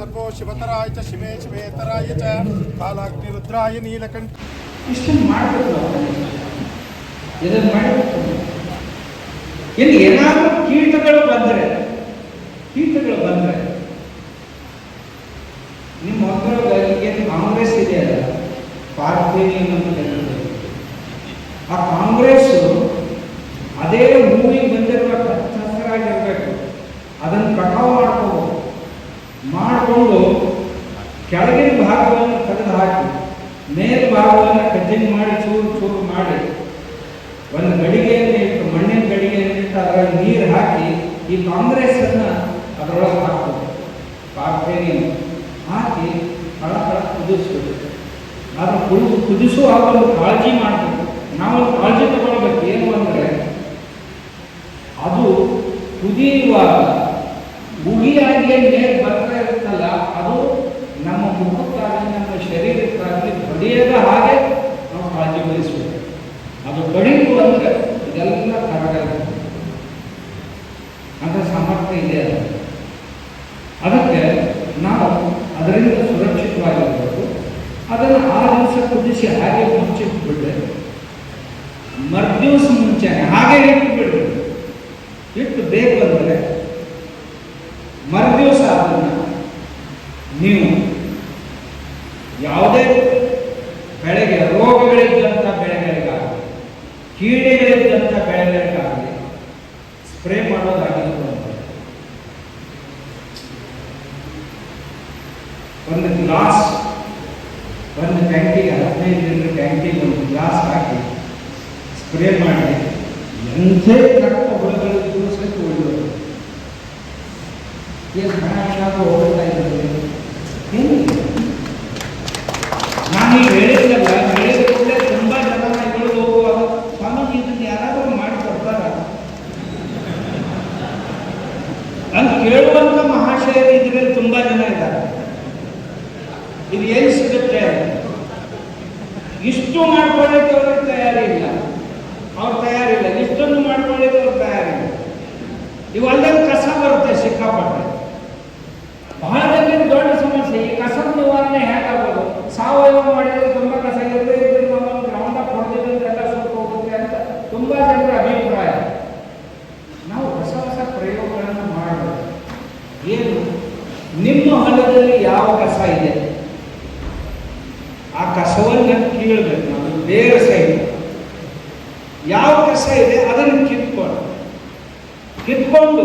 Servo ಶಿವತರಾಯ ಚ, ಶಿವೇ ಶಿವೇತರಾಯ ಚ ಕಾಲಾಗ್ನಿರುದ್ರಾಯ ನೀಲಕಂಠ. ಇಷ್ಟನ್ನು ಮಾಡಬೇಕು ಇದನ್ನು ಮಾಡಬೇಕು. ಇನ್ನು ಏನಾದರೂ ಕೀಟಗಳು ಬಂದರೆ ಕೀಟಗಳು ಬಂದರೆ, ನಿಮ್ಮ ಮಕ್ಕಳು ಏನು ಕಾಂಗ್ರೆಸ್ ಇದೆಯಲ್ಲ ಪಾರ್ಟಿ ಅಂತ. ಆ ಕಾಂಗ್ರೆಸ್ ಅದೇ ಮೂವಿ ಬಂದಿರುವ ಕೆಳಗಿನ ಭಾಗವನ್ನು ತೆಗೆದು ಹಾಕಿ, ಮೇಲ್ ಭಾಗವನ್ನು ಕಟ್ಟಿಂಗ್ ಮಾಡಿ, ಚೂರು ಚೂರು ಮಾಡಿ. ಒಂದು ಗಡಿಗೆಯನ್ನು ಇಟ್ಟು, ಮಣ್ಣಿನ ಗಡಿಗೆಯನ್ನು ಇಟ್ಟು ಅದರಲ್ಲಿ ನೀರು ಹಾಕಿ, ಈ ಕಾಂಗ್ರೆಸ್ಸನ್ನು ಅದರೊಳಗೆ ಹಾಕ್ಬೇಕು ಪಾರ್ಟೇನಿ ಹಾಕಿ ಹಳ ಹಳ ಕುದಿಸ್ಬೇಕು ಅದು ಕುದಿಸು ಕುದಿಸುವಾಗ ಒಂದು ಕಾಳಜಿ ಮಾಡಬೇಕು. ನಾವು ಕಾಳಜಿ ತಗೊಳ್ಬೇಕು. ಏನು ಅಂದರೆ, ಅದು ಕುದಿಯುವಾಗ ಉಗಿಯಾಗಿ ಮೇಲೆ ಬರ್ತಾ ಇರುತ್ತಲ್ಲ, ಅದು ನಮ್ಮ ಮುಖಕ್ಕಾಗಲಿ ನಮ್ಮ ಶರೀರಕ್ಕಾಗಲಿ ಬಡಿಯದ ಹಾಗೆ ನಾವು ಕಾಳಜಿ ವಹಿಸಬೇಕು. ಅದು ಬಡಿತು ಅಂದರೆ ಇದೆಲ್ಲ ಕರಗಲ್ಲ ಅದರ ಸಾಮರ್ಥ್ಯ ಇದೆ ಅದು. ಅದಕ್ಕೆ ನಾವು ಅದರಿಂದ ಸುರಕ್ಷಿತವಾಗಿರಬೇಕು. ಅದನ್ನು ಆ ದಿವಸ ಕುದಿಸಿ ಹಾಗೆ ಮುಚ್ಚಿಟ್ಬಿಟ್ರೆ ಮರ್ದಿವಸ ಮುಂಚೆನೆ ಹಾಗೆ ಇಟ್ಟುಬಿಡ್ರಿ ಇಟ್ಟು ಬೇಕು ಅಂದರೆ ಒಂದು ಗ್ಲಾಸ್ ಒಂದು ಟ್ಯಾಂಕಿಗೆ ಹದಿನೈದು ಲೀಟರ್ ಟ್ಯಾಂಕಿಗೆ ಒಂದು ಗ್ಲಾಸ್ ಹಾಕಿ ಸ್ಪ್ರೇ ಮಾಡಿ ಎಂಥೇ ಕಟ್ಟ ಹುಳುಗಳಿದ್ದು ಸಹಿತ ಉಳಿಯೋದು ಏನು ಹಣ ಏನಾದರೂ ಹೋಗ್ತಾ ಇದ್ದಾರೆ ಏನಿಲ್ಲ ನಾನು ಈಗ ಹೇಳಿದ್ನಲ್ಲ ಹೇಳಿದ ಕೂಡಲೇ ತುಂಬ ಜನ ಇಳಿದು ಹೋಗುವಾಗ ಸ್ವಾಮೀಜಿ ಇದನ್ನು ಯಾರಾದರೂ ಮಾಡಿ ಕೊಡ್ತಾರ ಅಂತ ಕೇಳುವಂಥ ಮಹಾಶಯರು ಇದರಲ್ಲಿ ತುಂಬ ಜನ ಇದ್ದಾರೆ ಇದು ಎಲ್ಲಿ ಸಿಗುತ್ತೆ ಇಷ್ಟು ಮಾಡ್ಕೊಳ್ಳೋಕೆ ಅವ್ರಿಗೆ ತಯಾರಿಲ್ಲ. ಅವ್ರು ತಯಾರಿಲ್ಲ. ಇಷ್ಟೊಂದು ಮಾಡ್ಕೊಳ್ಳೋಕೆ ಅವ್ರು ತಯಾರಿಲ್ಲ. ಅಲ್ಲದೆ ಕಸ ಬರುತ್ತೆ ಸಿಕ್ಕಾಪಟ್ಟೆ. ಬಹಳ ದೊಡ್ಡ ಸಮಸ್ಯೆ. ಈ ಕಸದ ನಿವಾರಣೆ ಹೇಗಾಗೋದು? ಸಾವಯವ ಮಾಡಿದ್ರೆ ತುಂಬ ಕಸ ಇರುತ್ತೆ, ಇದ್ರೆ ಒಂದು ಗ್ರೌಂಡ್ ಅಪ್ ಹೊಡೆದಿದ್ರೆ ಎಲ್ಲ ಸ್ವಲ್ಪ ಹೋಗುತ್ತೆ ಅಂತ ತುಂಬ ಜನರ ಅಭಿಪ್ರಾಯ. ನಾವು ಹೊಸ ಹೊಸ ಪ್ರಯೋಗಗಳನ್ನು ಮಾಡಬೇಕು ಏನು? ನಿಮ್ಮ ಹೊಲದಲ್ಲಿ ಯಾವ ಕಸ ಇದೆ? ಕಸವನ್ನು ಕೀಳಬೇಕು ನಾನು ಬೇರೆ ಸೈಡ್. ಯಾವ ಕಸ ಇದೆ ಅದನ್ನು ಕಿತ್ಕೊಂಡು ಕಿತ್ಕೊಂಡು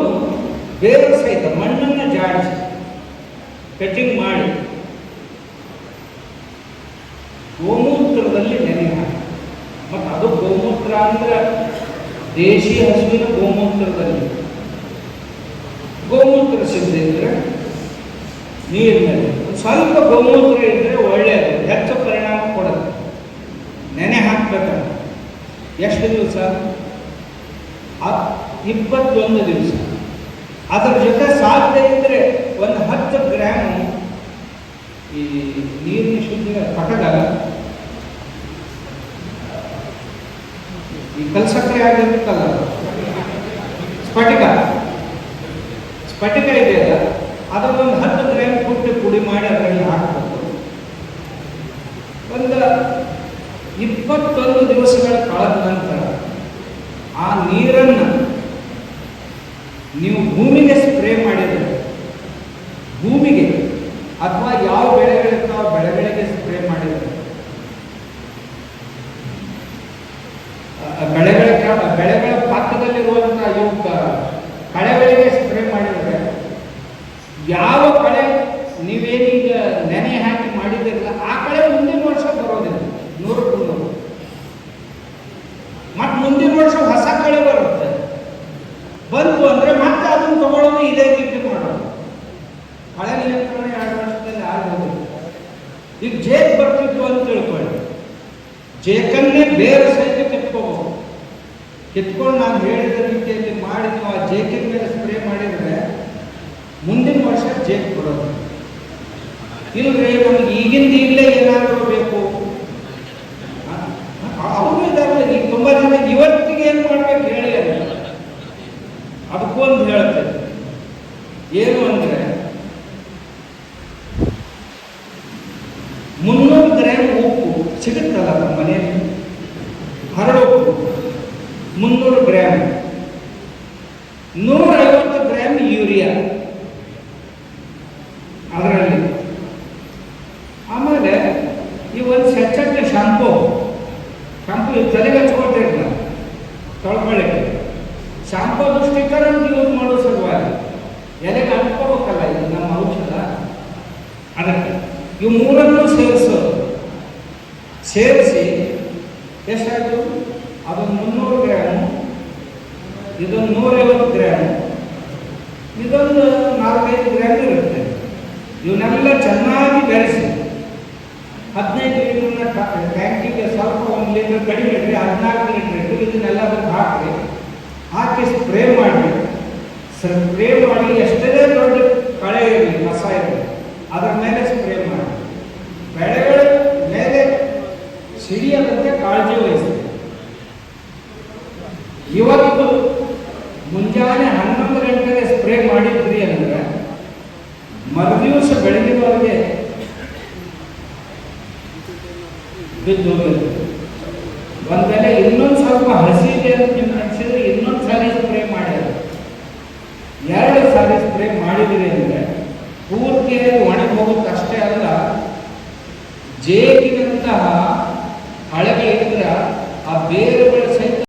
ಬೇರೆ ಸಹಿತ ಮಣ್ಣನ್ನು ಜಾಡಿಸಿ, ಕಟಿಂಗ್ ಮಾಡಿ. ಗೋಮೂತ್ರದಲ್ಲಿ ನೆನೆ ಹಾಕಿ. ಮತ್ತು ಅದು ಗೋಮೂತ್ರ ಅಂದ್ರೆ ದೇಶಿ ಹಸುವಿನ ಗೋಮೂತ್ರದಲ್ಲಿ. ಗೋಮೂತ್ರ ಸಿಗದಿದ್ರೆ ನೀರಿನಲ್ಲಿ. ಒಂದ್ ಸ್ವಲ್ಪ ಗೋಮೂತ್ರ ಇದ್ದರೆ ಒಳ್ಳೆಯದು ಹೆಚ್ಚು ಪರಿಣಾಮ ಎಷ್ಟು ದಿವಸ? ಇಪ್ಪತ್ತೊಂದು ದಿವಸ. ಅದರ ಜೊತೆ ಸಾಧ್ಯ ಇದ್ದರೆ ಒಂದು ಹತ್ತು ಗ್ರಾಮ್ ಈ ನೀರಿನ ಶುದ್ಧಿ ಕಟಗ ಈ ಕಲ್ಸಕ್ಕರೆ ಆಗಿರುತ್ತಲ್ಲ ಸ್ಫಟಿಕ. ಸ್ಫಟಿಕ ಇದೆಯಲ್ಲ ಅದರೊಂದು ಹತ್ತು ಗ್ರಾಮ್ ಕುಟ್ಟಿ ಪುಡಿ ಮಾಡಿ ಅದರಲ್ಲಿ ಹಾಕಬೇಕು ಒಂದು ದಿವಸಗಳ ಕಳೆದ ನಂತರ ಆ ನೀರನ್ನು ನೀವು ಭೂಮಿಗೆ ಸ್ಪ್ರೇ ಮಾಡಿದರೆ ಭೂಮಿಗೆ ಅಥವಾ ಯಾವ ಬೆಳೆಗಳಿರ್ತಾವ ಬೆಳೆಗಳಿಗೆ ಸ್ಪ್ರೇ ಮಾಡಿದರೆ ಆ ಬೆಳೆಗಳ ಕೆಳ- ಬೆಳೆಗಳ ಪಕ್ಕದಲ್ಲಿರುವಂತಹ ಇವು ಕ- ಕಳೆಗಳಿಗೆ ಸ್ಪ್ರೇ ಮಾಡಿದರೆ ಯಾವ ಕಳೆ ನೀವೇನೀಗ ನೆನೆ ಹಾಕಿ ಮಾಡಿದಿರಲ್ಲ ಆ ಕಳೆ ಮುಂದಿನ ವರ್ಷ ಬರೋದಿಲ್ಲ ನೂರಕ್ಕೂ ನೂರು ಮತ್ತೆ ಮುಂದಿನ ವರ್ಷ ಹೊಸ ಕಳೆ ಬರುತ್ತೆ ಬಂತು ಅಂದ್ರೆ ಮತ್ತೆ ಅದನ್ನು ತಗೊಳ್ಳೋದು ಇದೇ ರೀತಿ ಮಾಡೋದು. ಹಳೆ ನಿಯಂತ್ರಣ ಎರಡು ವರ್ಷದಲ್ಲಿ ಆಗೋದು. ಈಗ ಜೇಕ್ ಬರ್ತಿತ್ತು ಅಂತ ತಿಳ್ಕೊಳ್ಳಿ. ಜೇಕನ್ನೇ ಬೇರೆ ಸಹಿತ ಕಿತ್ಕೋಬಹುದು ಕಿತ್ಕೊಂಡು ನಾನು ಹೇಳಿದ ರೀತಿಯಲ್ಲಿ ಮಾಡಿ ನೀವು ಆ ಜೇಕಿನ ಮೇಲೆ ಸ್ಪ್ರೇ ಮಾಡಿದ್ರೆ ಮುಂದಿನ ವರ್ಷ ಜೇಕ್ ಬರೋದು. ಇಲ್ರಿ, ನಮ್ಗೆ ಈಗಿಂದ ಇಲ್ಲೇ ಏನಾದರೂ ಬೇಕು ಅವರು ಇದ್ದಾರೆ ಈಗ ತುಂಬ ಜನ ಇವತ್ತಿಗೆ ಏನು ಮಾಡ್ಬೇಕು ಹೇಳಿ ಅಲ್ಲ ಅದಕ್ಕೊಂದು ಹೇಳ್ತೇನೆ ಏನು ಅಂದರೆ ಸಿಗುತ್ತಲ್ಲ ನಮ್ಮ ಮನೆಯಲ್ಲಿ ಹರಳು ಮುನ್ನೂರು ಗ್ರಾಮ್ ನೂರೈವತ್ತು ಗ್ರಾಮ್ ಯೂರಿಯಾ. ಅದರಲ್ಲಿ. ಆಮೇಲೆ ಈ ಒಂದು ಸೆಚ್ಚಕ್ಕೆ ಶಾಂಪು. ಶಾಂಪು ತಲೆಗೆ ಹಚ್ಕೊಳ್ತಿರಲ್ಲ ತೊಳ್ಕೊಳ್ಳಿಕ್ಕೆ. ಶಾಂಪು ಸ್ಟಿಕ್ಕರ್ ಅಂತ ಯೂಸ್ ಮಾಡೋ ಸಲುವಾಗಿ. ಎಲೆಗೆ ಅಂಟ್ಕೋಬೇಕಲ್ಲ ಇದು ನಮ್ಮ ಔಷಧ. ಅದಕ್ಕೆ. ಇವು ಮೂರನ್ನು ಸೇರಿಸೋದು. ಸೇರಿಸಿ ಎಷ್ಟಾಯಿತು ಅದೊಂದು ಮುನ್ನೂರು ಗ್ರಾಮು, ಇದೊಂದು ನೂರೈವತ್ತು ಗ್ರಾಮು. ಇದೊಂದು ನಾಲ್ಕೈದು ಗ್ರಾಮ್ ಇರುತ್ತೆ. ಇವನ್ನೆಲ್ಲ ಚೆನ್ನಾಗಿ ಬೆರೆಸಿ. ಹದಿನೈದು ಲೀಟರ್ನ ಟ್ಯಾಂಕಿಗೆ ಸ್ವಲ್ಪ ಒಂದು ಲೀಟರ್ ಕಡಿಮೆ ಇಟ್ಟರೆ ಹದಿನಾಲ್ಕು ಲೀಟರ್ ಇಟ್ಟು ಇದನ್ನೆಲ್ಲ ಅದಕ್ಕೆ ಹಾಕಿ ಹಾಕಿ ಸ್ಪ್ರೇ ಮಾಡಿ ಸ್ಪ್ರೇ ಮಾಡಿ ಎಷ್ಟೇ ದೊಡ್ಡ ಕಳೆ ಇರಲಿ ಕಸ ಇರಲಿ, ಅದರ ಮೇಲೆ ಸ್ಪ್ರೇ ಮಾಡಿ ಬೆಳಗಿನವರೆಗೆ ಬಿದ್ದು ಹೋಗಿರುತ್ತೆ ಇನ್ನೊಂದು ಸ್ವಲ್ಪ ಹಸಿದೆ ಅಂತ ನಿಮ್ಗೆ ಅನಿಸಿದ್ರೆ ಇನ್ನೊಂದು ಸಾರಿ ಸ್ಪ್ರೇ ಮಾಡಿದ್ರು ಎರಡು ಸಾರಿ ಸ್ಪ್ರೇ ಮಾಡಿದಿರಿ ಅಂದ್ರೆ ಪೂರ್ತಿಯಾಗಿ ಒಣಗಿ ಹೋಗುತ್ತೆ ಅಷ್ಟೇ ಅಲ್ಲ ಜೇಗಿನಂತಹ ಹಳಗೆ ಇದ್ರೆ ಆ ಬೇರುಗಳ